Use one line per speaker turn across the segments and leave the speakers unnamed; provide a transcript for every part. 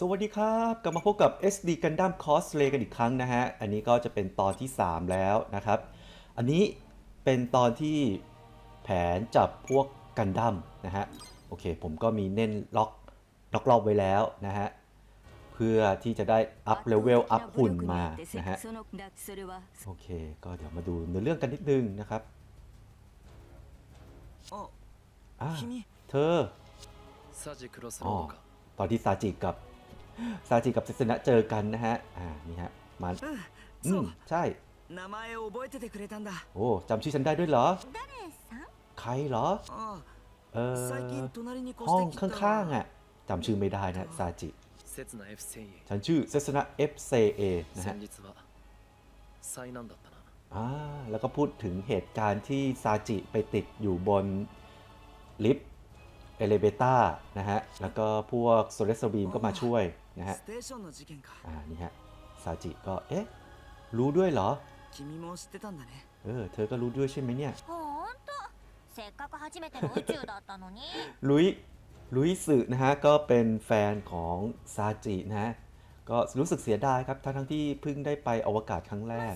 สวัสดีครับ กลับมาพบกับ SD Gundam Cosplay กันอีกครั้งนะฮะ อันนี้ก็จะเป็นตอนที่ 3 แล้วนะครับ อันนี้เป็นตอนที่แผนจับพวกกันดั้มนะฮะ โอเค ผมก็มีเน้นล็อกล็อกรอบไว้แล้วนะฮะ เพื่อที่จะได้อัพเลเวลอัพหุ่นมานะฮะ โอเค ก็เดี๋ยวมาดูในเรื่องกันนิดนึงนะครับเธออ๋อตอนที่ซาจิกับ ซาจิกับเซสนะเจอกันนะฮะ อ่า นี่ฮะ มาอืมใช่โอ้จำชื่อฉันได้ด้วยเหรอ ใครเหรอ เออห้องข้างๆอะจำชื่อไม่ได้นะซาจิ ฉันชื่อเซสนะเอ
ฟเซเอนะฮะ
อ่าแล้วก็พูดถึงเหตุการณ์ที่ซาจิไปติดอยู่บนลิฟต์เอเลเวต้านะฮะ แล้วก็พวกโซเลสบีมก็มาช่วย นะฮะอ่านี่ฮะซาจิก็เอ๊ะรู้ด้วยเหรอเออเธอก็รู้ด้วยใช่ไหมเนี่ยลุยลุยสึนะฮะก็เป็นแฟนของซาจินะฮะก็รู้สึกเสียดายครับทั้งทั้งที่เพิ่งได้ไปอวกาศครั้งแรก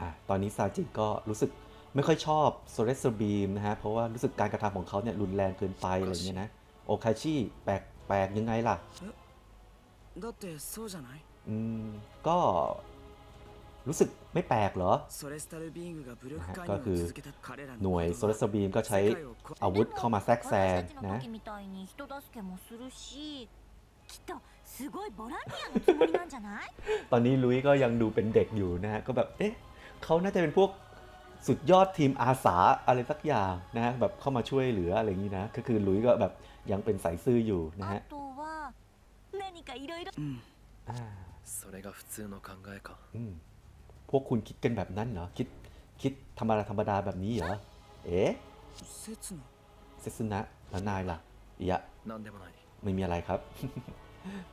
อะตอนนี้ซาจิก็รู้สึก ไม่ค่อยชอบโซเลสบีมนะฮะ เพราะว่ารู้สึกการกระทำของเขาเนี่ยรุนแรงเกินไปอะไรเงี้ยนะ โอคาชิแปลกแปลกยังไงล่ะอืม ก็รู้สึกไม่แปลกเหรอ ก็คือหน่วยโซเลสบีมก็ใช้อาวุธเข้ามาแทรกแซงนะตอนนี้ลุยก็ยังดูเป็นเด็กอยู่นะฮะ ก็แบบ เอ๊ะ เขาน่าจะเป็นพวก สุดยอดทีมอาสาอะไรสักอย่างนะฮะ แบบเข้ามาช่วยเหลืออะไรอย่างนี้นะ ก็คือลุยก็แบบยังเป็นสายซื่ออยู่นะฮะ
あとは何かいろいろ
うん
อ่า
それが普通の考えか
อืม พวกคุณคิดกันแบบนั้นเหรอ คิด คิดธรรมดาธรรมดาแบบนี้เหรอ เอ๊ะ
刹那
เซซุนะแล้วนายล่ะอียะ
何でもない
ไม่มีอะไรครับ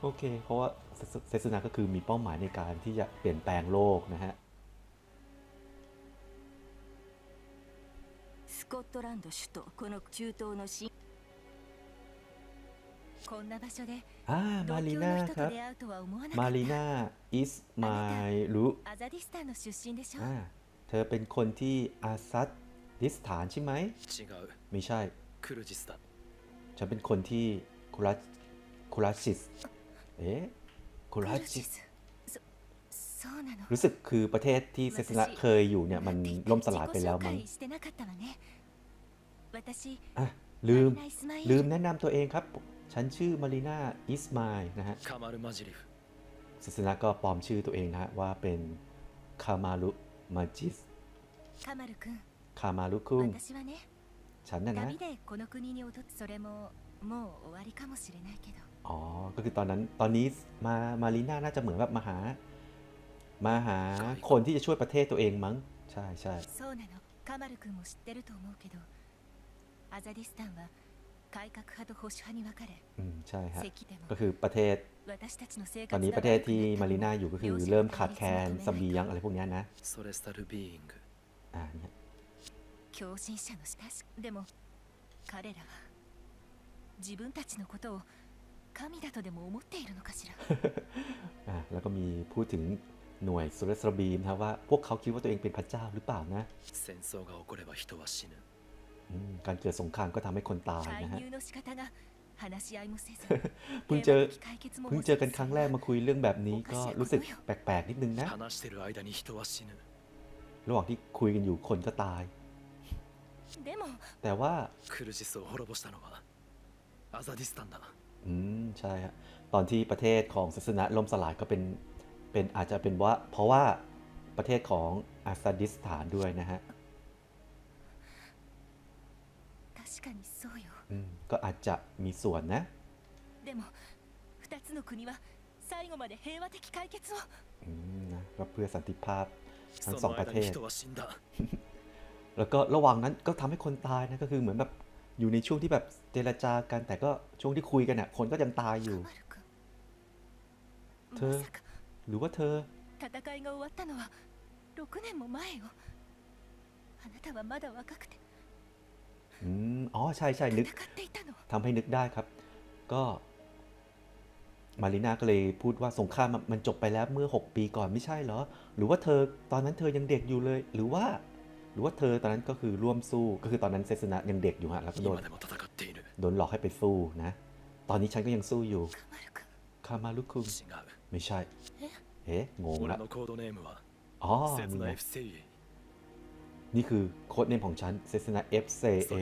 โอเค เพราะว่าเซซุเซซุนะก็คือมีเป้าหมายในการที่จะเปลี่ยนแปลงโลกนะฮะ
コットランド首都この中東の新こんな場所で
อ่า มา
同
รี
郷
นา
の人
ครั
と
บ
出会うとは思わな
มา
かっ
รีนาอิสมารุ
たアザディスタンの出身でしょ
อ่า เธอเป็นคนที่อาซัดดิสถานใช่ไหม
違う
ไม่ใช่
クルジスだ
ฉันเป็นคนที่คุรัสคุรัชิส เอ๊ะคุรั
クル
ชิ
シ
ส
スそそうなの
รู้สึกคือประเทศที่เซซุนะเคยอยู่เนี่ย มันล่มสลายไปแล้วมั้ง ลืม ลืมแนะนำตัวเองครับ ฉันชื่อมารีนาอิสมายนะฮะศาสนาก็ปลอมชื่อตัวเองนะฮะ ว่าเป็นคามารุมาจิสคามารุคุงฉันนะนะอ๋อ ก็คือตอนนั้น ตอนนี้มามารีนาน่าจะเหมือนแบบมาหา มาหาคนที่จะช่วยประเทศตัวเองมั้ง ใช่ใช่
そうなのカマル君も知ってると思うけどアザディスタンは改革派と保守派に分かれ
อืม ใช่ฮะ
石でも
ก็คือประเทศ
私たちの生
ตอน
活
นี้
が
ประเทศที่
悪く
มา
な
รี
った
น่า
のも
อยู่ก็คือ
両者の
เริ่มขาดแคลน
対立
เส
も止め
บี
ない
ยงอะไรพวกเนี้ยนะ
ソレスタルビーイング
อ่าเนี่ย
狂信者の親しでも彼らは自分たちのことを神だとでも思っているのかしら
อ่าแล้วก็มีพูดถึงหน่วยสุรสบีมนะครับว่าพวกเขาคิดว่าตัวเองเป็นพระเจ้าหรือเปล่านะ
戦争が起これば人は死ぬ
อืม การเกิดสงครามก็ทำให้คนตายนะฮะเพิ่งเจอเพิ่งเจอกันครั้งแรกมาคุยเรื่องแบบนี้ก็รู้สึกแปลกๆนิดนึงนะ ระหว่างที่คุยกันอยู่คนก็ตาย แต่ว่าอืมใช่ฮะตอนที่ประเทศของศาสนาล่มสลายก็เป็นเป็นอาจจะเป็นว่า เพราะว่าประเทศของอาซาดิสถานด้วยนะฮะ
かにそうよ
อืม ก็อาจจะมีส่วนนะ
でも二つの国は最後まで平和的解決を
อืมนะก็เพื่อสันติภาพ
そ
ทั้งสอง
の
ประ
間
เท
に
ศ
人は死んだ
แล้วก็ระหว่างนั้นก็ทำให้คนตายนะ ก็คือเหมือนแบบอยู่ในช่วงที่แบบเจรจากัน แต่ก็ช่วงที่คุยกันอ่ะ คนก็ยังตายอยู่
カマル君
เธอ
まさか
หรือว่าเธอ
戦いが終わったのは6年も前よあなたはまだ若くて
อืมอ๋อใช่ใช่นึกทำให้นึกได้ครับ ก็ มาริน่าก็เลยพูดว่าสงครามมันจบไปแล้วเมื่อ 6 ปีก่อนไม่ใช่เหรอ หรือว่าเธอตอนนั้นเธอยังเด็กอยู่เลย หรือว่า หรือว่าเธอตอนนั้นก็คือร่วมสู้ก็คือตอนนั้นเซสนะยังเด็กอยู่ฮะแล้วก็โดนโดนหลอกให้ไปสู้นะ ตอนนี้ฉันก็ยังสู้อยู่คามาลุคุ
ม
ไม่ใช่เอ๊ะงงละอ๋อ นี่คือโค้ดเนมของฉันเซสนา
เอฟเซเอ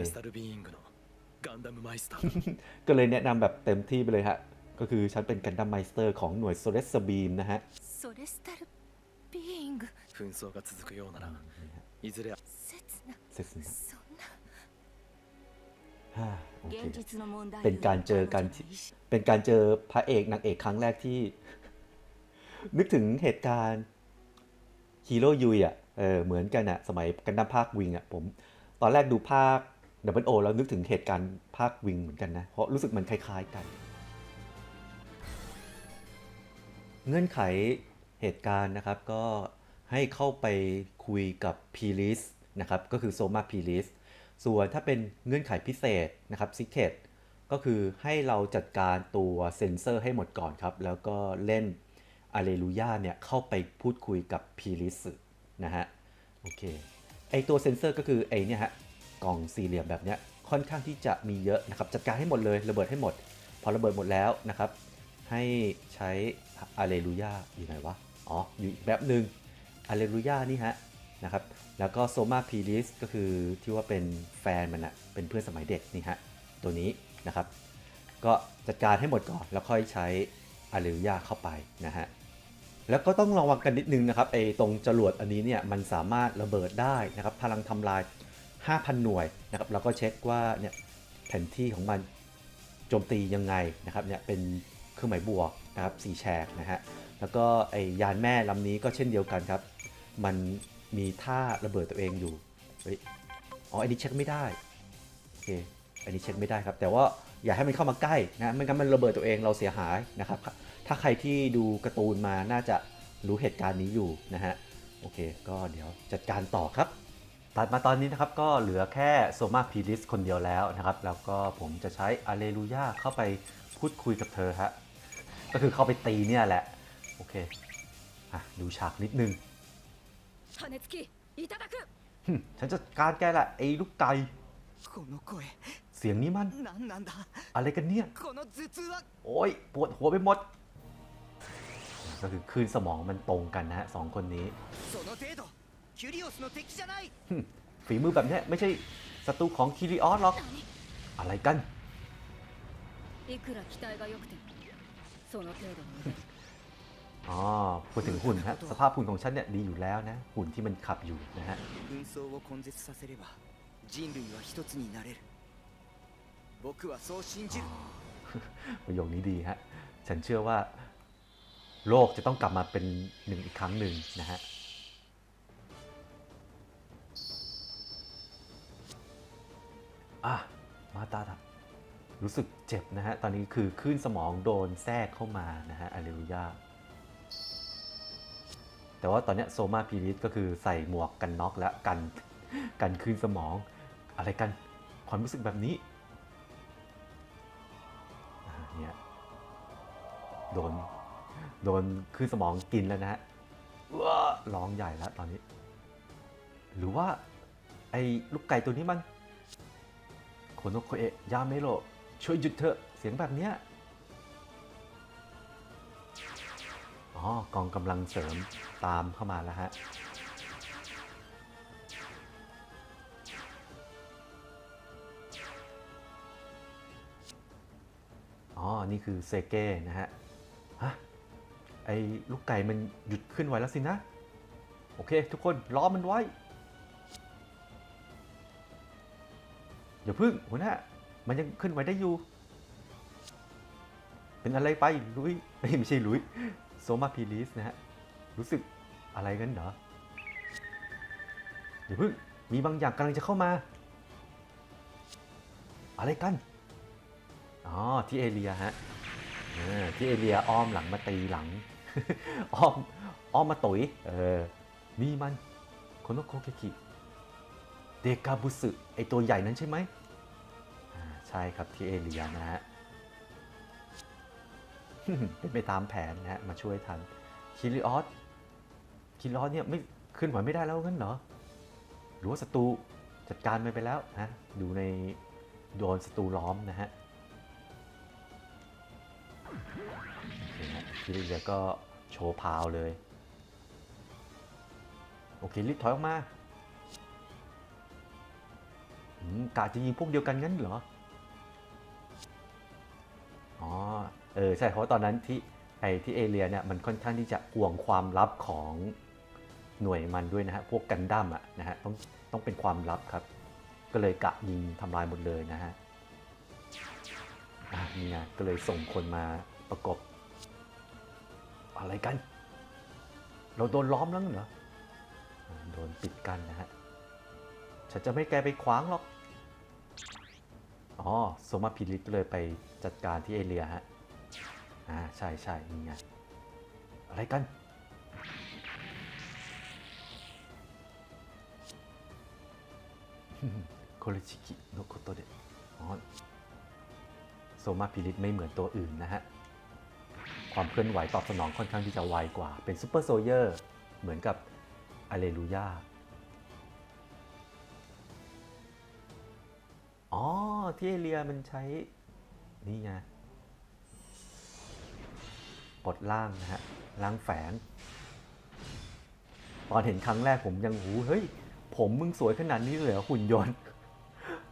ก็เลยแนะนำแบบเต็มที่ไปเลยฮะ ก็คือฉันเป็นกันดัมไมสเตอร์ของหน่วยโซเลสบีมนะฮะ
โซเลสตัลบีอิง
紛争が続くようならいずれ
切な切な
そんな
เป็นการเจอกันเป็นการเจอพระเอกนางเอกครั้งแรกที่ นึกถึงเหตุการณ์ ฮีโร่ยุยอะเออเหมือนกันอะสมัยกันดั้มภาควิงอะผมตอนแรกดูภาคดับเบิลโอแล้วนึกถึงเหตุการณ์ภาควิงเหมือนกันนะเพราะรู้สึกมันคล้ายๆกัน เงื่อนไขเหตุการณ์นะครับก็ให้เข้าไปคุยกับพีลิสนะครับก็คือโซมาพีลิสส่วนถ้าเป็นเงื่อนไขพิเศษนะครับซิกเ e ตก็คือให้เราจัดการตัวเซนเซอร์ให้หมดก่อนครับ แล้วก็เล่น อาเลลูยาเนี่ยเข้าไปพูดคุยกับพีลิสนะฮะโอเคไอตัวเซนเซอร์ก็คือไอเนี่ยฮะกล่องสี่เหลี่ยมแบบเนี้ยค่อนข้างที่จะมีเยอะนะครับจัดการให้หมดเลยระเบิดให้หมด พอระเบิดหมดแล้วนะครับ ให้ใช้อาเลลูยาอยู่ไหนวะอ๋ออยู่อีกแบบหนึ่งอาเลลูยานี่ฮะนะครับแล้วก็โซมาพีลิสก็คือที่ว่าเป็นแฟนมันอะเป็นเพื่อนสมัยเด็กนี่ฮะตัวนี้นะครับ ก็จัดการให้หมดก่อนแล้วค่อยใช้อาเลลูยาเข้าไปนะฮะ แล้วก็ต้องระวังกันนิดนึงนะครับไอ้ตรงจรวดอันนี้เนี่ยมันสามารถระเบิดได้นะครับพลังทำลาย 5,000 หน่วยนะครับแล้วก็เช็คว่าเนี่ยแผนที่ของมันโจมตียังไงนะครับเนี่ยเป็นเครื่องหมายบวกนะครับสีแฉกนะฮะแล้วก็ไอ้ยานแม่ลำนี้ก็เช่นเดียวกันครับมันมีท่าระเบิดตัวเองอยู่เฮ้ยอ๋ออันนี้เช็คไม่ได้โอเคอันนี้เช็คไม่ได้ครับแต่ว่า อย่าให้มันเข้ามาใกล้นะไม่งั้นมันระเบิดตัวเองเราเสียหายนะครับ ถ้าใครที่ดูการ์ตูนมาน่าจะรู้เหตุการณ์นี้อยู่นะฮะโอเค ก็เดี๋ยวจัดการต่อครับตัดมาตอนนี้นะครับก็เหลือแค่โซมาพีริสคนเดียวแล้วนะครับ แล้วก็ผมจะใช้อเลลูยาเข้าไปพูดคุยกับเธอฮะก็คือเข้าไปตีเนี่ยแหละ โอเคอะดูฉากนิดนึงฉันจะการแกแหละไอ้ลูกไก่ เสียงนี้มัน อะไรกันเนี่ย โอ้ยปวดหัวไปหมด ก็คือคืนสมองมันตรงกันนะสองคนนี้ ฝีมือแบบนี้ไม่ใช่ศัตรูของคิริออสหรอก อะไรกัน อ๋อพูดถึงหุ่นฮะ สภาพหุ่นของฉันเนี่ยดีอยู่แล้วนะ หุ่นที่มันขับอยู่นะฮะ ประโยคนี้ดีฮะ ฉันเชื่อว่า โลกจะต้องกลับมาเป็นหนึ่งอีกครั้งหนึ่งนะฮะอะมาตาดับรู้สึกเจ็บนะฮะ ตอนนี้คือคลื่นสมองโดนแทรกเข้ามานะฮะอาเลลูยาแต่ว่าตอนนี้โซมาพีริสก็คือใส่หมวกกันน็อกแล้วกันกันคลื่นสมอง อะไรกันความรู้สึกแบบนี้ โดน โดนคือสมองกินแล้วนะฮะว้าร้องใหญ่แล้วตอนนี้ หรือว่า ไอ้ลูกไก่ตัวนี้มันโคโนโคเอะยาเมโรช่วยหยุดเถอะเสียงแบบเนี้ยอ๋อกองกำลังเสริมตามเข้ามาแล้วฮะอ๋อ นี่คือเซเก้นะฮะ ไอ้ลูกไก่มันหยุดขึ้นไหวแล้วสินะ โอเค ทุกคนล้อมันไว้ อย่าพึ่งหัวหน้ามันยังขึ้นไหวได้อยู่ เป็นอะไรไปลุยไม่ใช่ลุยโซมาพีลิสนะฮะ รู้สึกอะไรกันเหรอ อย่าพึ่งมีบางอย่างกำลังจะเข้ามา อะไรกัน อ๋อ ที่เอเรียฮะที่เอเรียอ้อมหลังมาตีหลัง อ้อมอ้อมมาตุยเออนี่มันโคโนโคเกคิเดกาบุสึไอตัวใหญ่นั้นใช่ไหมใช่ครับที่เอเลียนะฮะเป็นไปตามแผนนะฮะมาช่วยทันคิริออสคิริออสเนี่ยไม่ขึ้นไหวไม่ได้แล้วงั้นเหรอ หรือว่าศัตรูจัดการมันไปแล้วนะดูในโดนศัตรูล้อมนะฮะ เคฮะคิริเลียก็โชว์พาวเลย โอเครีบถอยออกมาอืมกะจะยิงพวกเดียวกันงั้นเหรอ อ๋อ เออ ใช่เพราะตอนนั้นที่ไอ้ที่เอเลียเนี่ยมันค่อนข้างที่จะห่วงความลับของหน่วยมันด้วยนะฮะ พวกกันดั้มอะนะฮะ ต้องต้องเป็นความลับครับ ก็เลยกะยิงทำลายหมดเลยนะฮะอะนี่ไงก็เลยส่งคนมาประกบ อะไรกัน เราโดนล้อมแล้วเหรออ่าโดนปิดกันนะฮะ ฉันจะไม่แกไปขวางหรอก อ๋อโซมาพิลิตเลยไปจัดการที่เอเลียฮะ อ่า ใช่ใช่นี่ไง อะไรกัน โคเรชิกิโนโคโตเดะอ๋อโซมาพิลิตไม่เหมือนตัวอื่นนะฮะ ความเคลื่อนไหวตอบสนองค่อนข้างที่จะไวกว่า เป็นซูเปอร์โซเยอร์เหมือนกับอเลลูยาอ๋อ ที่เอเลียมันใช้ นี่ไงปลดล่างนะฮะล่างแฝง ตอนเห็นครั้งแรกผมยังหูเฮ้ย ผมมึงสวยขนาดนี้เลยเหรอหุ่นยนต์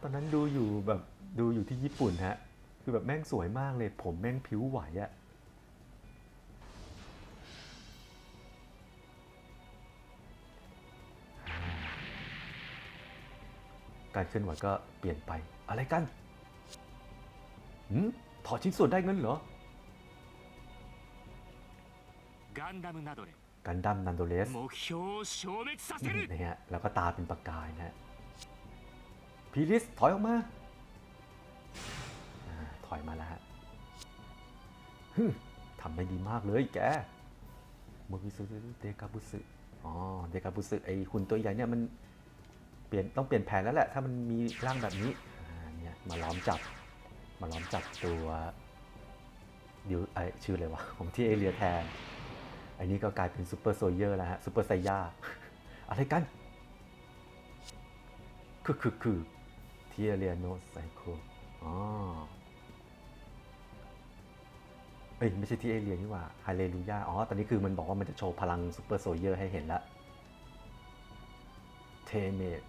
ตอนนั้นดูอยู่แบบดูอยู่ที่ญี่ปุ่นฮะ คือแบบแม่งสวยมากเลย ผมแม่งผิวไหวอะ การเคลื่อนไหวก็เปลี่ยนไป อะไรกันหืมถอดชิ้นส่วนได้เงินเหรอ กันดัมนาโดเรส
กันดัมนัโดเล
สนี่ฮะแล้วก็ตาเป็นประกายนะฮะพีริสถอยออกมา ถอยมาแล้วฮะทำได้ดีมากเลยแกโมบิสุเดกาบุสึอ๋อ เดกาบุสึไอคุณตัวใหญ่เนี่ยมัน เปลี่ยนต้องเปลี่ยนแผนแล้วแหละ ถ้ามันมีร่างแบบนี้เนี่ยมาล้อมจับ มาล้อมจับตัวดิวไอชื่ออะไรวะของที่เอเลียแทน อันนี้ก็กลายเป็นซูเปอร์โซเยอร์แล้วฮะซูเปอร์ไซย่าอะไรกัน คือคือคือเทียเรียโนไซโคอ๋อเอ้ยไม่ใช่ที่เอเลียนี่ว่าฮาเลลูยาอ๋อ ตอนนี้คือมันบอกว่ามันจะโชว์พลังซูเปอร์โซเยอร์ให้เห็นละเทเมต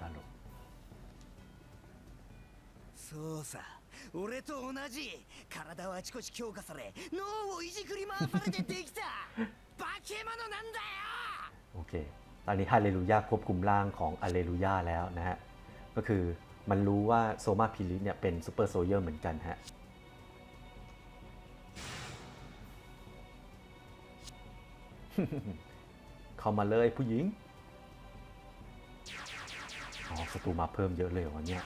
ตลก
そうさ俺と同じ体はあちこち強化され脳をいじくり回されてできた化け物なんだよ
โอเค ตอนนี้ฮาเลลูยาควบคุมร่างของอาเลลูยาแล้วนะฮะ ก็คือมันรู้ว่าโซมาพิลิสเนี่ยเป็นซูเปอร์โซเยอร์เหมือนกันฮะ เข้ามาเลยผู้หญิง อ๋อ ศัตรูมาเพิ่มเยอะเลยเหรอเนี่ย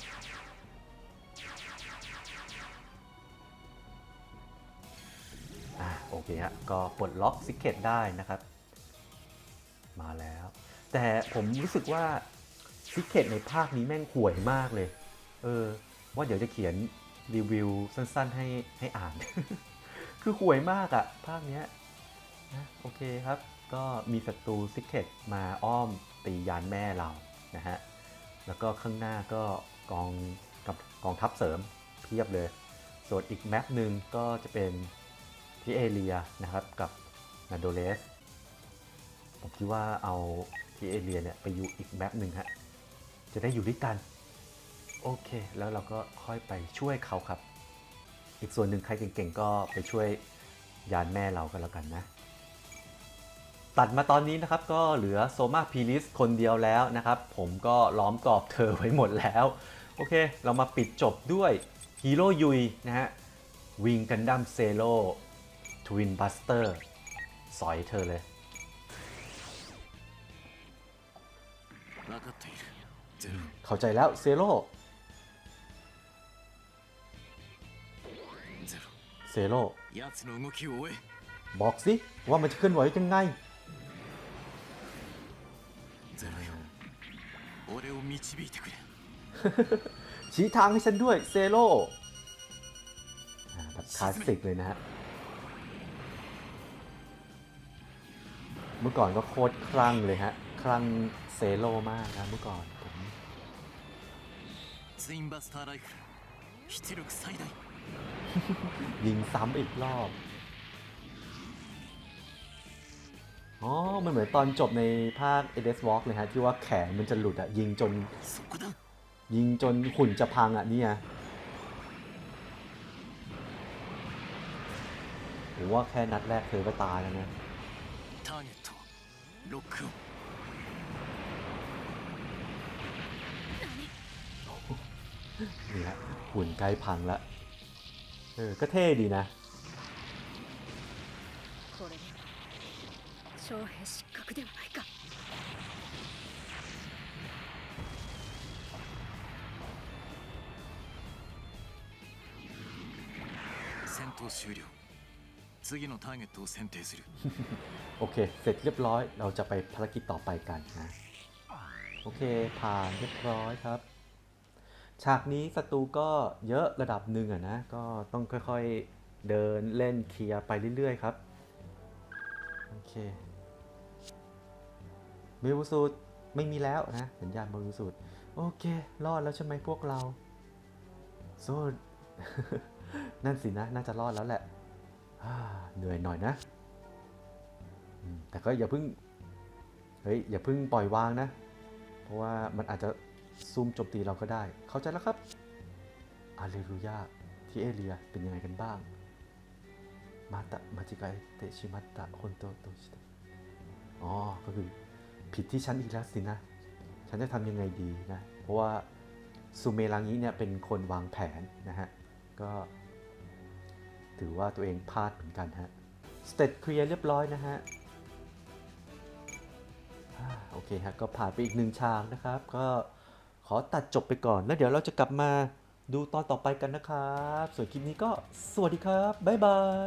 อะโอเคฮะ ก็ปลดล็อกซิกเก็ตได้นะครับ มาแล้ว แต่ผมรู้สึกว่าซิกเก็ตในภาคนี้แม่งห่วยมากเลย เออ ว่าเดี๋ยวจะเขียนรีวิวสั้นๆให้ให้อ่าน คือห่วยมากอะภาคเนี้ยนะโอเคครับ ก็มีศัตรูซิกเก็ตมาอ้อมตียานแม่เรานะฮะ แล้วก็ข้างหน้าก็กองกับกองทัพเสริมเพียบเลย ส่วนอีกแมปหนึ่งก็จะเป็นที่เอเลียนะครับกับนาโดเลสผมคิดว่าเอาที่เอเลียเนี่ยไปอยู่อีกแมปหนึ่งฮะจะได้อยู่ด้วยกัน โอเค แล้วเราก็ค่อยไปช่วยเขาครับ อีกส่วนหนึ่งใครเก่งๆก็ไปช่วยยานแม่เรากันแล้วกันนะ ตัดมาตอนนี้นะครับก็เหลือโซมาพีลิสคนเดียวแล้วนะครับ ผมก็ล้อมกรอบเธอไว้หมดแล้ว โอเค เรามาปิดจบด้วยฮีโร่ยุยนะฮะวิงกันดัมเซโลทวินบัสเตอร์สอยเธอเลยเข้าใจแล้วเซโลเซโลบอกสิว่ามันจะเคลื่อนไหวยังไง ชี้ทางให้ฉันด้วยเซโร่แบบคลาสสิกเลยนะฮะ เมื่อก่อนก็โคตรคลั่งเลยฮะ คลั่งเซโร่มากนะเมื่อก่อนผมยิงซ้ำอีกรอบ อ๋อ มันเหมือนตอนจบในภาค e d s Walk เลยฮะ ที่ว่าแขนมันจะหลุดอะยิงจน ยิงจนหุ่นจะพังอะเนี่ยหรือว่าแค่นัดแรกเธอก็ตายแล้วนะนี่ฮะหุ่นใกล้พังละเออ ก็เท่ดีนะ
これで徴兵失格ではないか
戦闘終了次のターゲットを選定する
โอเค เสร็จเรียบร้อย เราจะไปภารกิจต่อไปกันนะ โอเค ผ่านเรียบร้อยครับ ฉากนี้ศัตรูก็เยอะระดับหนึ่งอะนะ ก็ต้องค่อยๆ เดินเล่นเคลียร์ไปเรื่อยๆครับ โอเค บริวสูตรไม่มีแล้วนะ สัญญาณบริวสูตรโอเค รอดแล้วใช่ไหมพวกเราโซนั่นสินะ น่าจะรอดแล้วแหละเหนื่อยหน่อยนะ แต่ก็อย่าเพิ่ง เฮ้ย อย่าเพิ่งปล่อยวางนะ เพราะว่ามันอาจจะซูมโจมตีเราก็ได้ เข้าใจแล้วครับอาเลลูยาที่เอเลียเป็นยังไงกันบ้าง มาตะมาจิกายเตชิมัตตะคนโตโตชิตะอ๋อ ก็คือ ผิดที่ฉันอีกแล้วสินะ ฉันจะทำยังไงดีนะ เพราะว่าซูเมรังิเนี่ยเป็นคนวางแผนนะฮะ ก็ถือว่าตัวเองพลาดเหมือนกันฮะ สเตตเคลียร์เรียบร้อยนะฮะ โอเคฮะ ก็ผ่านไปอีกหนึ่งฉากนะครับ ก็ขอตัดจบไปก่อน แล้วเดี๋ยวเราจะกลับมาดูตอนต่อไปกันนะครับ ส่วนคลิปนี้ก็สวัสดีครับ บ๊ายบาย